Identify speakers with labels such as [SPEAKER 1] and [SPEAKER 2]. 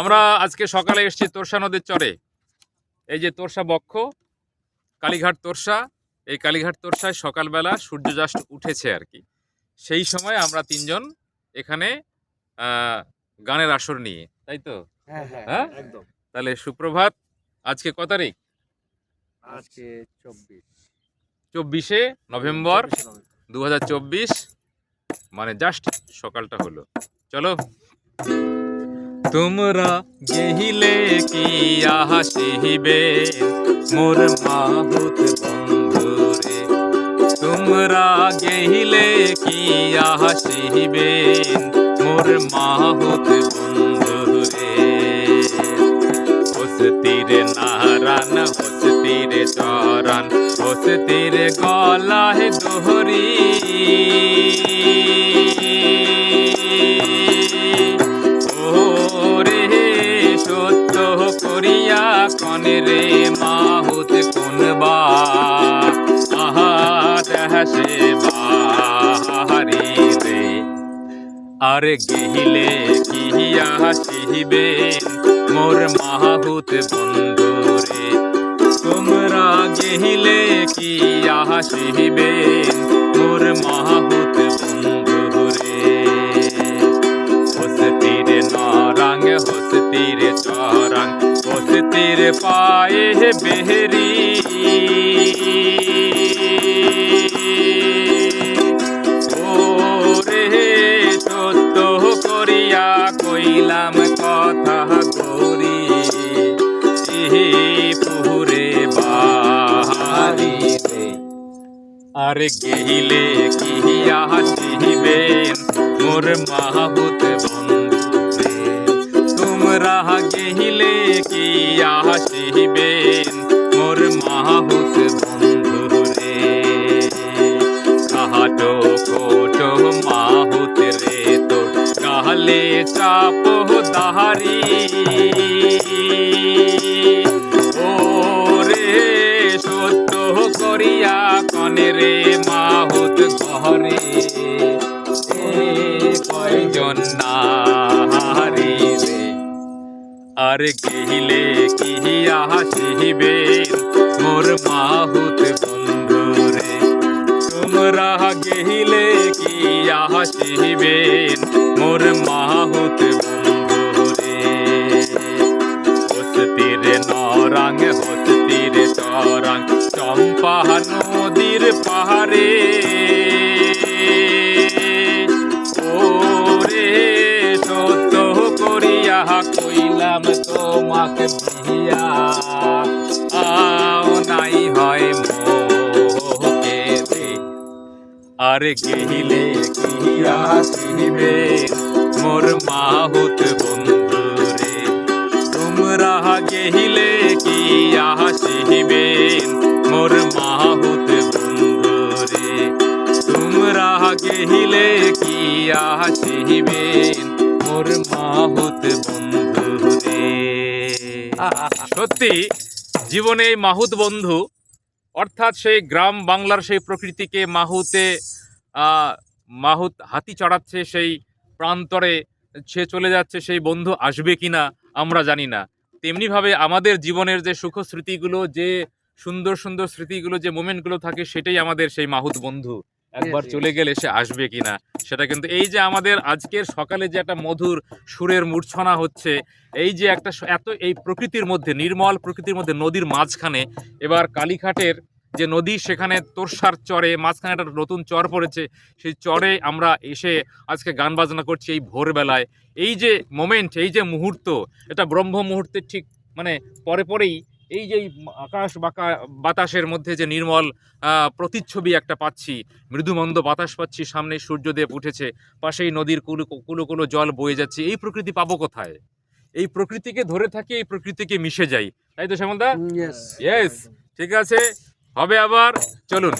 [SPEAKER 1] আমরা আজকে সকালে এসেছি তোরসা নদীর চরে। এই যে তোরসা বক্ষ কালীঘাট তোরসা এই কালীঘাট তোরসায় সকালবেলা সূর্য জাস্ট উঠেছে আর কি। সেই সময় আমরা তিনজন এখানে গানের আসর নিয়ে তাই তো?
[SPEAKER 2] হ্যাঁ হ্যাঁ
[SPEAKER 1] হ্যাঁ?
[SPEAKER 2] একদম।
[SPEAKER 1] তাহলে সুপ্রভাত আজকে কত তারিখ?
[SPEAKER 2] আজকে চব্বিশ।
[SPEAKER 1] চব্বিশে নভেম্বর
[SPEAKER 2] 24 নভেম্বর।
[SPEAKER 1] দু হাজার চব্বিশ মানে জাস্ট সকালটা হলো। চলো। তোমরা গেহিলে কি হাসিবে মোর মাহুত বন্ধুরে, তোমরা গেহিলে কি হাসিবে মোর মাহুত বন্ধুরে, হসতিরে নারান হসতিরে চরণ, হসতিরে গলায় দোহরি। কনে রে মাহুত কোনবা আহা, দেহসে বাহারি রে। আর গেহিলে কিহিয়া হাসিবে মোর মাহুত বন্ধু রে। তোমরা গেহিলে কিয়া হাসিবে মোর মাহুত হসতিরে পায়ে বেহরি। ওরে সত্য করিয়া কইলাম কথা গরি। পুরে বাহারি আরে গেহিলে কিহিয়া হাসিবেন, মোর মাহুত বন্ধু। তোমরা গেহিলে কিয়া হাসিবেন মোর মাহুত বন্ধু রে। কাহাটো কোটো মাহুত রে তোর? কাহলে চাপ দাহারি। ওরে সত্য করিয়া কনে রে মাহুত ঘরে আর গেহিলে কিহিয়া হাসিবে। মোর মাহুত বন্ধু রে তোমরা গেহিলে কিয়া হাসিবে মোর মাহুত তোমাকে বিয়া আও নাই হয় মোকে আর গেহিলে কিয়া সিবে মোর মাহুত বন্ধু রে তোমরা গেহিলে কিয়া হাসিবে মোর মাহুত বন্ধু রে তোমরা গেহিলে কিয়া হাসিবে মোর মাহুত বন্ধু সত্যি জীবনে এই মাহুত বন্ধু অর্থাৎ সেই গ্রাম বাংলার সেই প্রকৃতিকে মাহুতে মাহুত হাতি চড়াচ্ছে সেই প্রান্তরে সে চলে যাচ্ছে সেই বন্ধু আসবে কিনা আমরা জানি না। তেমনিভাবে আমাদের জীবনের যে সুখ স্মৃতিগুলো যে সুন্দর সুন্দর স্মৃতিগুলো যে মোমেন্টগুলো থাকে সেটাই আমাদের সেই মাহুত বন্ধু। একবার. চলে গেলে সে আসবে কিনা। সেটা কিন্তু এই যে আমাদের আজকের সকালে যে একটা মধুর সুরের মূর্ছনা হচ্ছে, এই যে একটা এত এই প্রকৃতির মধ্যে, নির্মল প্রকৃতির মধ্যে নদীর মাঝখানে, এবার কালীঘাটের যে নদী, সেখানে তোরসার চরে, মাঝখানে একটা নতুন চর পড়েছে, সেই চরে আমরা এসে আজকে গান বাজনা করছি এই ভোরবেলায়। এই যে মোমেন্ট এই যে মুহূর্ত, এটা ব্রহ্ম মুহূর্তের ঠিক মানে পরে পরেই এই যে আকাশ বাকা বাতাসের মধ্যে যে নির্মল প্রতিচ্ছবি একটা পাচ্ছি মৃদুমন্দ বাতাস পাচ্ছি সামনে সূর্যদেব উঠেছে পাশেই নদীর কুলো কুলো কুলো জল বয়ে যাচ্ছে এই প্রকৃতি পাবো কোথায়? এই প্রকৃতিকে ধরে থাকি এই প্রকৃতিকে মিশে যাই তাই তো শ্যামলদা. ঠিক আছে হবে আবার চলুন।